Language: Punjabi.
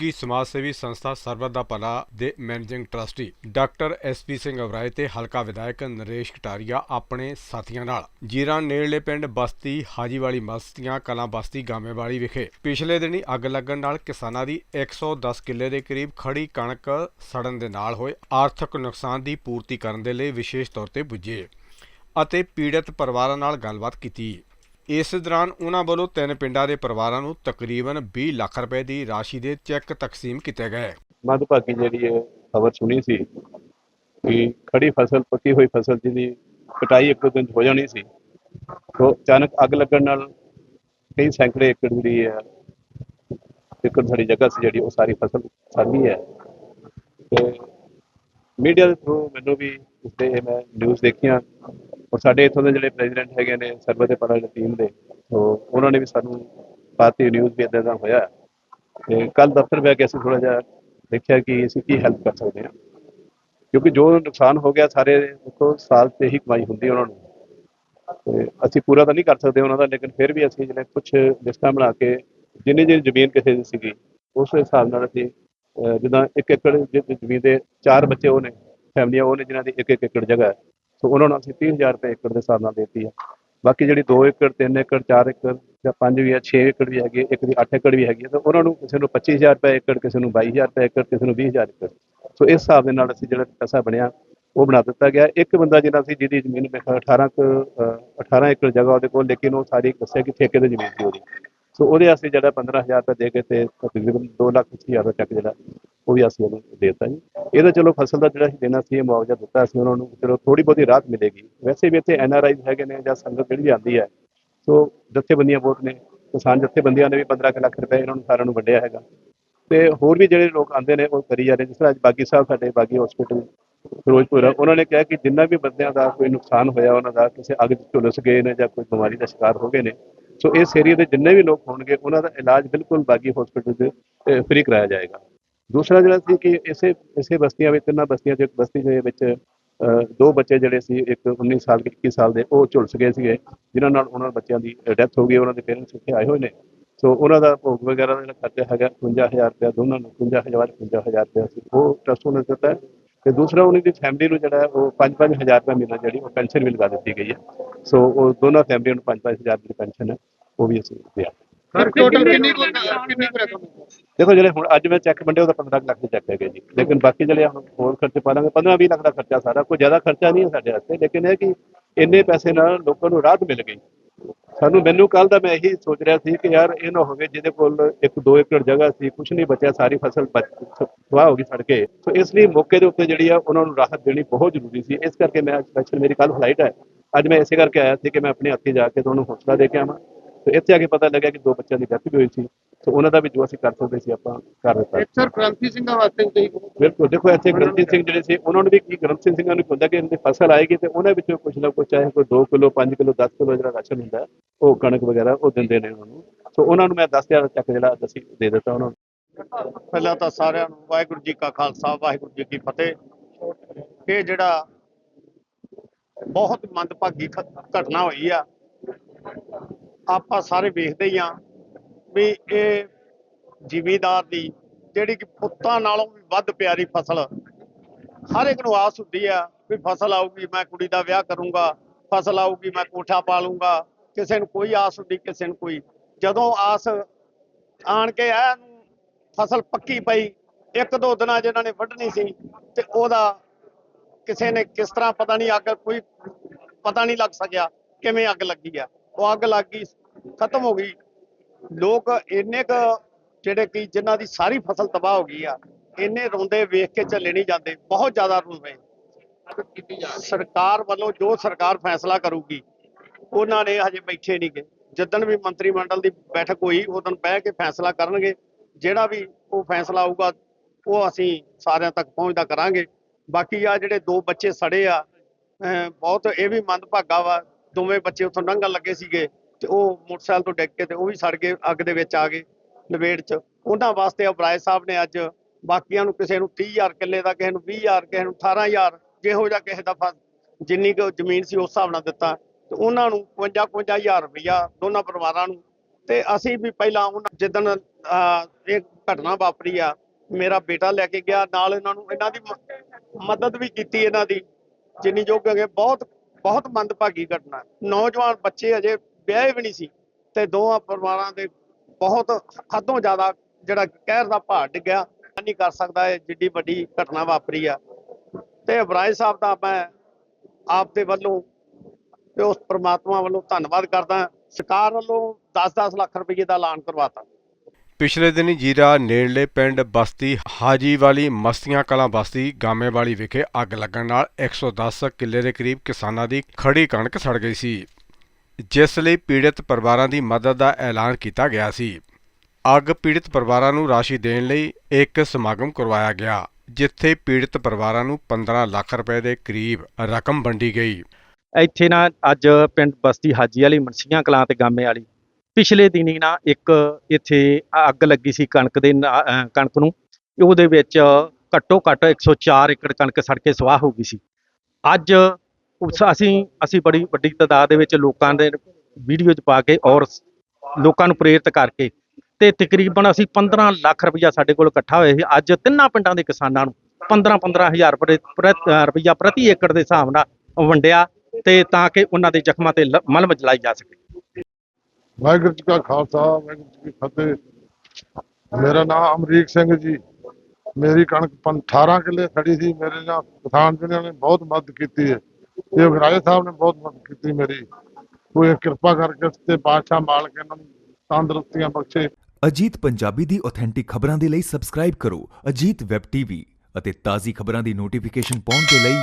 ਸਹਿਯੋਗੀ ਸਮਾਜ ਸੇਵੀ ਸੰਸਥਾ ਸਰਬਤ ਦਾ ਭਲਾ ਦੇ managing trustee doctor SP Singh Oberoi ਤੇ ਹਲਕਾ ਵਿਧਾਇਕ ਨਰੇਸ਼ ਕਟਾਰੀਆ ਆਪਣੇ ਸਾਥੀਆਂ ਨਾਲ। ਜੀਰਾ ਨੇੜਲੇ ਪਿੰਡ ਬਸਤੀ ਹਾਜੀਵਾਲੀ ਮਸਤੀਆਂ ਕਲਾਂ ਬਸਤੀ ਗਾਮੇਵਾਲੀ ਵਿਖੇ ਪਿਛਲੇ ਦਿਨੀ ਅੱਗ ਲੱਗਣ ਨਾਲ ਕਿਸਾਨਾਂ ਦੀ 110 ਕਿੱਲੇ ਦੇ ਕਰੀਬ ਖੜੀ ਕਣਕ ਸੜਨ ਦੇ ਨਾਲ ਹੋਏ ਆਰਥਿਕ ਨੁਕਸਾਨ ਦੀ ਪੂਰਤੀ ਕਰਨ ਦੇ ਲਈ ਵਿਸ਼ੇਸ਼ ਤੌਰ ਤੇ ਪੁੱਜੇ ਅਤੇ ਪੀੜਤ ਪਰਿਵਾਰਾਂ ਨਾਲ ਗੱਲਬਾਤ ਕੀਤੀ। ਇਸ ਦੌਰਾਨ ਉਹਨਾਂ ਵੱਲੋਂ ਤਿੰਨ ਪਿੰਡਾਂ ਦੇ ਪਰਿਵਾਰਾਂ ਨੂੰ ਤਕਰੀਬਨ 20 ਲੱਖ ਰੁਪਏ ਦੀ ਰਾਸ਼ੀ ਦੇ ਚੈੱਕ ਤਕਸੀਮ ਕੀਤੇ ਗਏ। ਮੱਧਭਾਗੀ ਜਿਹੜੀ ਇਹ ਖਬਰ ਸੁਣੀ ਸੀ ਕਿ ਖੜੀ ਫਸਲ ਪੱਕੀ ਹੋਈ ਫਸਲ ਜਿਹਦੀ ਕਟਾਈ ਇੱਕ ਦੋ ਦਿਨ 'ਚ ਹੋ ਜਾਣੀ ਸੀ ਤੋਂ ਅਚਾਨਕ ਅੱਗ ਲੱਗਣ ਨਾਲ ਕਈ ਸੈਂਕੜੇ ਏਕੜ ਜਿਹੜੀ ਹੈ, ਏਕੜ ਸਾਡੀ ਜਗ੍ਹਾ ਸੀ ਜਿਹੜੀ ਉਹ ਸਾਰੀ ਫਸਲ ਸੜ ਹੈ। ਤੇ ਮੀਡੀਆ ਦੇ ਥਰੂ ਮੈਨੂੰ ਵੀ ਉਸ ਤੇ ਮੈਂ ਨਿਊਜ਼ ਦੇਖੀਆਂ ਔਰ ਸਾਡੇ ਇੱਥੋਂ ਦੇ ਜਿਹੜੇ ਪ੍ਰੈਜ਼ੀਡੈਂਟ ਹੈਗੇ ਨੇ ਸਰਵਰ ਦੇ ਪਰਾਂ ਟੀਮ ਦੇ ਤੋਂ ਉਹਨਾਂ ਨੇ ਵੀ ਸਾਨੂੰ ਪਾਤੀ ਨਿਊਜ਼ ਵੀ ਇਦਾਂ ਦਾ ਹੋਇਆ ਤੇ ਕੱਲ ਦਫ਼ਤਰ ਬੈ ਕੇ ਅਸੀਂ ਥੋੜਾ ਜਿਹਾ ਦੇਖਿਆ ਕਿ ਅਸੀਂ ਕੀ ਹੈਲਪ ਕਰ ਸਕਦੇ ਹਾਂ। ਕਿਉਂਕਿ ਜੋ ਨੁਕਸਾਨ ਹੋ ਗਿਆ ਸਾਰੇ ਦੇਖੋ, ਸਾਲ ਤੇ ਹੀ ਕਮਾਈ ਹੁੰਦੀ ਉਹਨਾਂ ਨੂੰ। ਤੇ ਅਸੀਂ ਪੂਰਾ ਤਾਂ ਨਹੀਂ ਕਰ ਸਕਦੇ ਉਹਨਾਂ ਦਾ, ਲੇਕਿਨ ਫਿਰ ਵੀ ਅਸੀਂ ਜਿਹੜੇ ਕੁਝ ਲਿਸਟਾਂ ਬਣਾ ਕੇ, ਜਿੰਨੀ ਜਿਹੀ ਜ਼ਮੀਨ ਕਿਸੇ ਦੀ ਸੀਗੀ, ਉਸ ਹਿਸਾਬ ਨਾਲ ਅਸੀਂ ਜਿੱਦਾਂ ਇੱਕ ਏਕੜ ਜ- ਜ਼ਮੀਨ ਦੇ ਚਾਰ ਬੱਚੇ ਉਹ ਨੇ ਫੈਮਲੀਆਂ ਉਹ ਨੇ ਜਿਨ੍ਹਾਂ ਦੀ ਇੱਕ ਇੱਕ ਏਕੜ ਜਗ੍ਹਾ ਹੈ। ਸੋ ਉਹਨਾਂ ਨੂੰ ਅਸੀਂ 30000 ਰੁਪਏ ਏਕੜ ਦੇ ਹਿਸਾਬ ਨਾਲ ਦਿੱਤੀ ਹੈ ਬਾਕੀ ਜਿਹੜੀ 2 ਏਕੜ 3 ਏਕੜ 4 ਏਕੜ ਜਾਂ 5 ਵੀ ਹੈ 6 ਏਕੜ ਵੀ ਹੈਗੀ ਹੈ, ਇੱਕ ਦੀ 8 ਏਕੜ ਵੀ ਹੈਗੀ ਹੈ ਤਾਂ ਉਹਨਾਂ ਨੂੰ ਕਿਸੇ ਨੂੰ 25000 ਰੁਪਏ ਏਕੜ ਕਿਸੇ ਨੂੰ 22000 ਰੁਪਏ ਏਕੜ ਕਿਸੇ ਨੂੰ 20000 ਏਕੜ। ਸੋ ਇਸ ਹਿਸਾਬ ਦੇ ਨਾਲ ਅਸੀਂ ਜਿਹੜਾ ਪੈਸਾ ਬਣਿਆ ਉਹ ਬਣਾ ਦਿੱਤਾ ਗਿਆ। ਇੱਕ ਬੰਦਾ ਜਿਹੜਾ ਸੀ ਜਿਹਦੀ ਜ਼ਮੀਨ ਮੇਰੇ ਖਿਆਲ 18 ਕੁ, ਅਹ, 18 ਏਕੜ ਜਗ੍ਹਾ ਉਹਦੇ ਕੋਲ ਲੇਕਿਨ ਉਹ ਸਾਰੀ ਦੱਸਿਆ ਕਿ ਠੇਕੇ ਦੀ ਜ਼ਮੀਨ ਸੀ ਉਹਦੀ। ਸੋ ਉਹਦੇ ਵਾਸਤੇ ਜਿਹੜਾ 15000 ਰੁਪਏ ਦੇ ਕੇ ਤੇ ਤਕਰੀਬਨ 2 ਲੱਖ ਅੱਸੀ ਹਜ਼ਾਰ ਦਾ ਚੈੱਕ ਜਿਹੜਾ, ਉਹ ਵੀ ਅਸੀਂ ਉਹਨੂੰ ਦੇ ਦਿੱਤਾ ਜੀ। ਇਹਦਾ ਚਲੋ ਫਸਲ ਦਾ ਜਿਹੜਾ ਅਸੀਂ ਦੇਣਾ ਸੀ, ਇਹ ਮੁਆਵਜ਼ਾ ਦਿੱਤਾ ਸੀ ਉਹਨਾਂ ਨੂੰ, ਚਲੋ ਥੋੜੀ ਬਹੁਤੀ ਰਾਹਤ ਮਿਲੇਗੀ। ਵੈਸੇ ਵੀ ਇੱਥੇ ਐਨ ਆਰ ਐਨਆਰਆਈ ਹੈਗੇ ਨੇ ਜਾਂ ਸੰਗਤ ਜਿਹੜੀ ਵੀ ਆਉਂਦੀ ਹੈ, ਸੋ ਜਥੇਬੰਦੀਆਂ ਬਹੁਤ ਨੇ। ਕਿਸਾਨ ਜਥੇਬੰਦੀਆਂ ਨੇ ਵੀ 15 ਕੁ ਲੱਖ ਰੁਪਏ ਇਹਨਾਂ ਨੂੰ ਸਾਰਿਆਂ ਨੂੰ ਵੰਡਿਆ ਹੈਗਾ। ਤੇ ਹੋਰ ਵੀ ਜਿਹੜੇ ਲੋਕ ਆਉਂਦੇ ਨੇ, ਉਹ ਕਰੀ ਜਾ ਰਹੇ ਜਿਸ ਤਰ੍ਹਾਂ ਅੱਜ ਬਾਗੀ ਸਾਹਿਬ ਸਾਡੇ, ਬਾਗੀ ਹਸਪੀਟਲ ਫਿਰੋਜ਼ਪੁਰ ਉਹਨਾਂ ਨੇ ਕਿਹਾ ਕਿ ਜਿੰਨਾ ਵੀ ਬੰਦਿਆਂ ਦਾ ਕੋਈ ਨੁਕਸਾਨ ਹੋਇਆ, ਉਹਨਾਂ ਦਾ ਕਿਸੇ ਅੱਗ ਝੁਲਸ ਗਏ ਨੇ ਜਾਂ ਕੋਈ ਬਿਮਾਰੀ ਦਾ ਸ਼ਿਕਾਰ ਹੋ ਗਏ ਨੇ ਸੋ ਇਸ ਏਰੀਆ ਦੇ ਜਿੰਨੇ ਵੀ ਲੋਕ ਹੋਣਗੇ, ਉਹਨਾਂ ਦਾ ਇਲਾਜ ਬਿਲਕੁਲ ਬਾਗੀ ਹਸਪੀਟਲ 'ਚ ਫ੍ਰੀ ਕਰਾਇਆ ਜਾਏਗਾ। ਦੂਸਰਾ ਜਿਹੜਾ ਸੀ ਕਿ ਇਸੇ ਇਸੇ ਬਸਤੀਆਂ ਵਿੱਚ, ਤਿੰਨਾਂ ਬਸਤੀਆਂ 'ਚ ਇੱਕ ਬਸਤੀ ਦੇ ਵਿੱਚ ਦੋ ਬੱਚੇ ਜਿਹੜੇ ਸੀ, ਇੱਕ 19 ਸਾਲ ਦੇ 21 ਸਾਲ ਦੇ, ਉਹ ਝੁਲਸ ਗਏ ਸੀਗੇ, ਜਿਨ੍ਹਾਂ ਨਾਲ ਉਹਨਾਂ ਬੱਚਿਆਂ ਦੀ ਡੈਥ ਹੋ ਗਈ, ਉਹਨਾਂ ਦੇ ਪੇਰੈਂਟਸ ਇੱਥੇ ਆਏ ਹੋਏ ਨੇ। ਸੋ ਉਹਨਾਂ ਦਾ ਭੋਗ ਵਗੈਰਾ ਦਾ ਜਿਹੜਾ ਖਰਚਾ ਹੈਗਾ 55000 ਰੁਪਇਆ, ਦੋਨਾਂ ਨੂੰ 55000 55000 ਰੁਪਇਆ ਸੀ। ਉਹ ਟਰਸਟ ਨੂੰ ਦਿੱਤਾ। ਤੇ ਦੂਸਰਾ ਉਹਨਾਂ ਦੀ ਫੈਮਿਲੀ ਨੂੰ ਜਿਹੜਾ ਉਹ 5-5000 ਰੁਪਇਆ ਮਹੀਨਾ ਜਿਹੜੀ ਉਹ ਪੈਨਸ਼ਨ ਵੀ ਲਗਾ ਦਿੱਤੀ ਗਈ ਹੈ। ਸੋ ਉਹ ਦੋਨਾਂ ਫੈਮਲੀਆਂ ਨੂੰ 5-5000 ਦੀ ਪੈਨਸ਼ਨ ਹੈ ਉਹ ਵੀ ਅਸੀਂ ਦਿਆ ਸਰ ਟੋਟਲ ਕਿੰਨੀ ਕੁ ਕਿੰਨੀ ਕੁ ਰਕਮ ਹੈ? ਦੇਖੋ ਜਿਹੜੇ ਹੁਣ ਅੱਜ ਮੈਂ ਚੈੱਕ ਵੰਡੇ ਉਹਦਾ 15 ਲੱਖ ਦੇ ਚੈੱਕ ਹੈਗੇ ਜੀ। ਲੇਕਿਨ ਬਾਕੀ ਜਿਹੜੇ ਹੁਣ ਹੋਰ ਖਰਚੇ ਪਾ ਲਾਂਗੇ 15 20 ਲੱਖ ਦਾ ਖਰਚਾ ਸਾਰਾ ਕੋਈ ਜ਼ਿਆਦਾ ਖਰਚਾ ਨਹੀਂ ਹੈ ਸਾਡੇ ਵਾਸਤੇ ਲੇਕਿਨ ਇਹ ਕਿ ਇੰਨੇ ਪੈਸੇ ਨਾਲ ਲੋਕਾਂ ਨੂੰ ਰਾਹਤ ਮਿਲ ਗਈ। ਸਾਨੂੰ ਮੈਨੂੰ ਕੱਲ ਦਾ ਮੈਂ ਇਹੀ ਸੋਚ ਰਿਹਾ ਸੀ ਕਿ ਯਾਰ ਇਹ ਨਾ ਹੋਵੇ ਜਿਹਦੇ ਕੋਲ ਇੱਕ ਦੋ ਏਕੜ ਜਗ੍ਹਾ ਸੀ ਕੁਝ ਨਹੀਂ ਬਚਿਆ, ਸਾਰੀ ਫਸਲ ਤਬਾਹ ਹੋ ਗਈ ਸੜ ਕੇ ਸੋ ਇਸ ਲਈ ਮੌਕੇ ਦੇ ਉੱਤੇ ਜਿਹੜੀ ਆ ਉਹਨਾਂ ਨੂੰ ਰਾਹਤ ਦੇਣੀ ਬਹੁਤ ਜ਼ਰੂਰੀ ਸੀ। ਇਸ ਕਰਕੇ ਮੈਂ ਸਪੈਸ਼ਲ ਮੇਰੀ ਕੱਲ ਫਲਾਈਟ ਹੈ। ਅੱਜ ਮੈਂ ਇਸੇ ਕਰਕੇ ਆਇਆ ਸੀ ਕਿ ਮੈਂ ਆਪਣੇ ਹੱਥੀਂ ਜਾ ਕੇ ਤੁਹਾਨੂੰ ਹੌਸਲਾ ਦੇ ਕੇ ਆਵਾਂ। ਤੇ ਇੱਥੇ ਆ ਕੇ ਪਤਾ ਲੱਗਿਆ ਕਿ ਦੋ ਬੱਚਿਆਂ ਦੀ ਡੈਥ ਵੀ ਹੋਈ ਸੀ। ਸੋ ਉਹਨਾਂ ਦਾ ਵੀ ਜੋ ਅਸੀਂ ਕਰ ਸਕਦੇ ਸੀ ਆਪਾਂ ਕਰ ਦਿੱਤਾ। ਇੱਕ ਸਰ ਕ੍ਰਾਂਤੀ ਸਿੰਘਾਂ ਵਾਸਤੇ ਤੁਸੀਂ ਬਿਲਕੁਲ ਦੇਖੋ ਇੱਥੇ ਗ੍ਰੰਥੀ ਸਿੰਘ ਜਿਹੜੇ ਸੀ ਉਹਨਾਂ ਨੂੰ ਵੀ ਕੀ ਗ੍ਰੰਥੀ ਸਿੰਘਾਂ ਨੂੰ ਹੁੰਦਾ ਕਿ ਇਹਨਾਂ ਦੀ ਫਸਲ ਆਏਗੀ ਤੇ ਉਹਨਾਂ ਵਿੱਚੋਂ ਕੁਝ ਨਾ ਕੁਝ ਚਾਹੇ ਕੋਈ 2 ਕਿਲੋ 5 ਕਿਲੋ 10 ਕਿਲੋ ਜਿਹੜਾ ਰਾਸ਼ਨ ਹੁੰਦਾ ਉਹ ਕਣਕ ਵਗੈਰਾ ਉਹ ਦਿੰਦੇ ਨੇ ਉਹਨਾਂ ਨੂੰ। ਸੋ ਉਹਨਾਂ ਨੂੰ ਮੈਂ 10000 ਦਾ ਚੱਕ ਜਿਹੜਾ ਅਸੀਂ ਦੇ ਦਿੱਤਾ ਉਹਨਾਂ ਨੂੰ। ਪਹਿਲਾਂ ਤਾਂ ਸਾਰਿਆਂ ਨੂੰ ਵਾਹਿਗੁਰੂ ਜੀ ਕਾ ਖਾਲਸਾ ਵਾਹਿਗੁਰੂ ਜੀ ਕੀ ਫਤਿਹ। ਇਹ ਜਿਹੜਾ ਬਹੁਤ ਮੰਦਭਾਗੀ ਘਟਨਾ ਹੋਈ ਆ ਆਪਾਂ ਸਾਰੇ ਵੇਖਦੇ ਹੀ ਆ ਵੀ ਇਹ ਜ਼ਿਮੀਦਾਰ ਦੀ ਜਿਹੜੀ ਕਿ ਪੁੱਤਾਂ ਨਾਲੋਂ ਵੀ ਵੱਧ ਪਿਆਰੀ ਫਸਲ ਹਰ ਇੱਕ ਨੂੰ ਆਸ ਹੁੰਦੀ ਆ ਵੀ ਫਸਲ ਆਊਗੀ, ਮੈਂ ਕੁੜੀ ਦਾ ਵਿਆਹ ਕਰੂੰਗਾ, ਫਸਲ ਆਊਗੀ, ਮੈਂ ਕੋਠਾ ਪਾ ਲੂੰਗਾ ਕਿਸੇ ਨੂੰ ਕੋਈ ਆਸ ਹੁੰਦੀ, ਕਿਸੇ ਨੂੰ ਕੋਈ। ਜਦੋਂ ਆਸ ਆਣ ਕੇ ਐ ਫਸਲ ਪੱਕੀ ਪਈ, ਇੱਕ ਦੋ ਦਿਨਾਂ ਜਿਹਨਾਂ ਨੇ ਵੱਢਣੀ ਸੀ ਤੇ ਉਹਦਾ ਕਿਸੇ ਨੇ ਕਿਸ ਤਰ੍ਹਾਂ ਪਤਾ ਨਹੀਂ ਅੱਗ ਕੋਈ ਪਤਾ ਨਹੀਂ ਲੱਗ ਸਕਿਆ ਕਿਵੇਂ ਅੱਗ ਲੱਗੀ ਆ। ਉਹ ਅੱਗ ਲੱਗ ਗਈ, ਖਤਮ ਹੋ ਗਈ। ਲੋਕ ਇੰਨੇ ਕ ਜਿਹੜੇ ਕਿ ਜਿਨ੍ਹਾਂ ਦੀ ਸਾਰੀ ਫਸਲ ਤਬਾਹ ਹੋ ਗਈ ਆ, ਇੰਨੇ ਰੋਂਦੇ ਵੇਖ ਕੇ ਚੱਲੇ ਨਹੀਂ ਜਾਂਦੇ, ਬਹੁਤ ਜ਼ਿਆਦਾ ਰੋਂਦੇ। ਸਰਕਾਰ ਵੱਲੋਂ ਜੋ ਸਰਕਾਰ ਫੈਸਲਾ ਕਰੂਗੀ, ਉਹਨਾਂ ਨੇ ਹਜੇ ਬੈਠੇ ਨਹੀਂ ਗਏ ਜਿੱਦਣ ਵੀ ਮੰਤਰੀ ਮੰਡਲ ਦੀ ਬੈਠਕ ਹੋਈ ਉਦੋਂ ਬਹਿ ਕੇ ਫੈਸਲਾ ਕਰਨਗੇ। ਜਿਹੜਾ ਵੀ ਉਹ ਫੈਸਲਾ ਆਊਗਾ, ਉਹ ਅਸੀਂ ਸਾਰਿਆਂ ਤੱਕ ਪਹੁੰਚਦਾ ਕਰਾਂਗੇ। ਬਾਕੀ ਆ ਜਿਹੜੇ ਦੋ ਬੱਚੇ ਸੜੇ ਆ ਬਹੁਤ ਇਹ ਵੀ ਮੰਦਭਾਗਾ ਵਾ, ਦੋਵੇਂ ਬੱਚੇ ਉੱਥੋਂ ਲੰਘਣ ਲੱਗੇ ਸੀਗੇ। ਤੇ ਉਹ ਮੋਟਰਸਾਈਕਲ ਤੋਂ ਡਿੱਗ ਕੇ ਤੇ ਉਹ ਵੀ ਸੜ ਗਏ ਅੱਗ ਦੇ ਵਿੱਚ ਆ ਗਏ ਲਵੇੜ ਚ। ਉਹਨਾਂ ਵਾਸਤੇ ਅਬਰਾਏ ਸਾਹਿਬ ਨੇ ਅੱਜ ਬਾਕੀਆਂ ਨੂੰ ਕਿਸੇ ਨੂੰ 30000 ਕਿੱਲੇ ਦਾ ਕਿਸੇ ਨੂੰ 20000 ਕਿਸੇ ਨੂੰ 18000 ਜਿਹੋ ਜਿਹਾ ਕਿਸੇ ਦਾ ਜਿੰਨੀ ਕੁ ਜ਼ਮੀਨ ਸੀ ਉਸ ਹਿਸਾਬ ਨਾਲ ਦਿੱਤਾ। ਤੇ ਉਹਨਾਂ ਨੂੰ 55 55000 ਰੁਪਇਆ ਦੋਨਾਂ ਪਰਿਵਾਰਾਂ ਨੂੰ। ਤੇ ਅਸੀਂ ਵੀ ਪਹਿਲਾਂ ਉਹਨਾਂ ਜਿੱਦਣ ਅਹ, ਇਹ ਘਟਨਾ ਵਾਪਰੀ ਆ ਮੇਰਾ ਬੇਟਾ ਲੈ ਕੇ ਗਿਆ ਨਾਲ ਇਹਨਾਂ ਨੂੰ ਇਹਨਾਂ ਦੀ ਮਦਦ ਵੀ ਕੀਤੀ ਇਹਨਾਂ ਦੀ ਜਿੰਨੀ ਜੋ ਕਿ ਬਹੁਤ ਬਹੁਤ ਮੰਦਭਾਗੀ ਘਟਨਾ। ਨੌਜਵਾਨ ਬੱਚੇ ਅਜੇ ਵਿਆਹੇ ਵੀ ਨਹੀਂ ਸੀ ਤੇ ਦੋਵਾਂ ਪਰਿਵਾਰਾਂ ਦੇ ਬਹੁਤ ਹੱਦੋਂ ਜ਼ਿਆਦਾ ਜਿਹੜਾ ਕਹਿਰ ਦਾ ਭਾਰ ਡਿੱਗਿਆ। ਨਹੀਂ ਕਰ ਸਕਦਾ ਇਹ ਜਿੱਡੀ ਵੱਡੀ ਘਟਨਾ ਵਾਪਰੀ ਆ। ਤੇ ਅਬਰਾਏ ਸਾਹਿਬ ਦਾ ਮੈਂ ਆਪ ਦੇ ਵੱਲੋਂ ਤੇ ਉਸ ਪ੍ਰਮਾਤਮਾ ਵੱਲੋਂ ਧੰਨਵਾਦ ਕਰਦਾ ਸਰਕਾਰ ਵੱਲੋਂ 10-10 ਲੱਖ ਰੁਪਏ ਦਾ ਐਲਾਨ ਕਰਵਾਤਾ। ਪਿਛਲੇ ਦਿਨੀ ਜੀਰਾ ਨੇੜਲੇ ਪਿੰਡ ਬਸਤੀ ਹਾਜੀ ਵਾਲੀ ਮਸਤੀਆਂ ਕਲਾਂ ਬਸਤੀ ਗਾਮੇ ਵਾਲੀ ਵਿਖੇ ਅੱਗ ਲੱਗਣ ਨਾਲ 110 ਕਿੱਲੇ ਦੇ ਕਰੀਬ ਕਿਸਾਨਾਂ ਦੀ ਖੜੀ ਕਣਕ ਸੜ ਗਈ ਸੀ। ਜਿਸ ਲਈ ਪੀੜਤ ਪਰਿਵਾਰਾਂ ਦੀ ਮਦਦ ਦਾ ਐਲਾਨ ਕੀਤਾ ਗਿਆ ਸੀ। ਅੱਗ ਪੀੜਤ ਪਰਿਵਾਰਾਂ ਨੂੰ ਰਾਸ਼ੀ ਦੇਣ ਲਈ ਇੱਕ ਸਮਾਗਮ ਕਰਵਾਇਆ ਗਿਆ, ਜਿੱਥੇ ਪੀੜਤ ਪਰਿਵਾਰਾਂ ਨੂੰ 15 ਲੱਖ ਰੁਪਏ ਦੇ ਕਰੀਬ ਰਕਮ ਵੰਡੀ ਗਈ। ਇੱਥੇ ਨਾ ਅੱਜ ਪਿੰਡ ਬਸਤੀ ਹਾਜੀ ਵਾਲੀ ਮਨਸੀਆਂ ਕਲਾਂ ਤੇ ਗਾਮੇ ਵਾਲੀ ਪਿਛਲੇ ਦਿਨੀ ਨਾ ਇੱਕ ਇੱਥੇ ਅੱਗ ਲੱਗੀ ਸੀ ਕਣਕ ਦੇ ਕਣਕ ਨੂੰ, ਉਹਦੇ ਵਿੱਚ ਘੱਟੋ ਘੱਟ 104 ਏਕੜ ਕਣਕ ਸੜ ਕੇ ਸਵਾਹ ਹੋ ਗਈ ਸੀ। ਅੱਜ ਉਸ- ਅਸੀਂ ਅਸੀਂ ਬੜੀ ਵੱਡੀ ਤਾਦਾਦ ਦੇ ਵਿੱਚ ਲੋਕਾਂ ਦੇ ਵੀਡੀਓ 'ਚ ਪਾ ਕੇ ਔਰ ਲੋਕਾਂ ਨੂੰ ਪ੍ਰੇਰਿਤ ਕਰਕੇ ਤੇ ਤਕਰੀਬਨ ਅਸੀਂ 15 ਲੱਖ ਰੁਪਇਆ ਸਾਡੇ ਕੋਲ ਇਕੱਠਾ ਹੋਇਆ ਸੀ। ਅੱਜ ਤਿੰਨਾਂ ਪਿੰਡਾਂ ਦੇ ਕਿਸਾਨਾਂ ਨੂੰ 15 15 ਹਜ਼ਾਰ ਰੁਪਈਆ ਪ੍ਰਤੀ ਏਕੜ ਦੇ ਹਿਸਾਬ ਨਾਲ ਵੰਡਿਆ ਤੇ ਤਾਂ ਕਿ ਉਹਨਾਂ ਦੇ ਜ਼ਖਮਾਂ ਤੇ ਲ- ਮਲਮ ਚਲਾਈ ਜਾ ਸਕੇ। ਵਾਹਿਗੁਰੂ ਜੀ ਕਾ ਖਾਲਸਾ, ਵਾਹਿਗੁਰੂ ਜੀ ਕੀ ਫਤਿਹ। ਮੇਰਾ ਨਾਮ ਅਮਰੀਕ ਸਿੰਘ ਜੀ। ਮੇਰੀ ਕਣਕ ਪੰ- 18 ਕਿੱਲੇ ਖੜੀ ਸੀ। ਮੇਰੇ ਨਾਲ ਕਿਸਾਨ ਜਿਹਨਾਂ ਨੇ ਬਹੁਤ ਮਦਦ ਕੀਤੀ ਹੈ। ਤੇ ਉਗਰਾਏ ਸਾਹਿਬ ਨੇ ਬਹੁਤ ਮਦਦ ਕੀਤੀ ਮੇਰੀ। ਕੋਈ ਕਿਰਪਾ ਕਰਕੇ ਤੇ ਬਾਦਸ਼ਾਹ ਮਾਲਕ ਇਹਨਾਂ ਨੂੰ ਤੰਦਰੁਸਤੀਆਂ ਬਖਸ਼ੇ। ਅਜੀਤ ਪੰਜਾਬੀ ਦੀ ਆਥੈਂਟਿਕ ਖਬਰਾਂ ਦੇ ਲਈ ਸਬਸਕ੍ਰਾਈਬ ਕਰੋ ਅਜੀਤ ਵੈਬ ਟੀਵੀ ਅਤੇ ਤਾਜ਼ੀ ਖਬਰਾਂ ਦੀ ਨੋਟੀਫਿਕੇਸ਼ਨ ਪਾਉਣ ਦੇ ਲਈ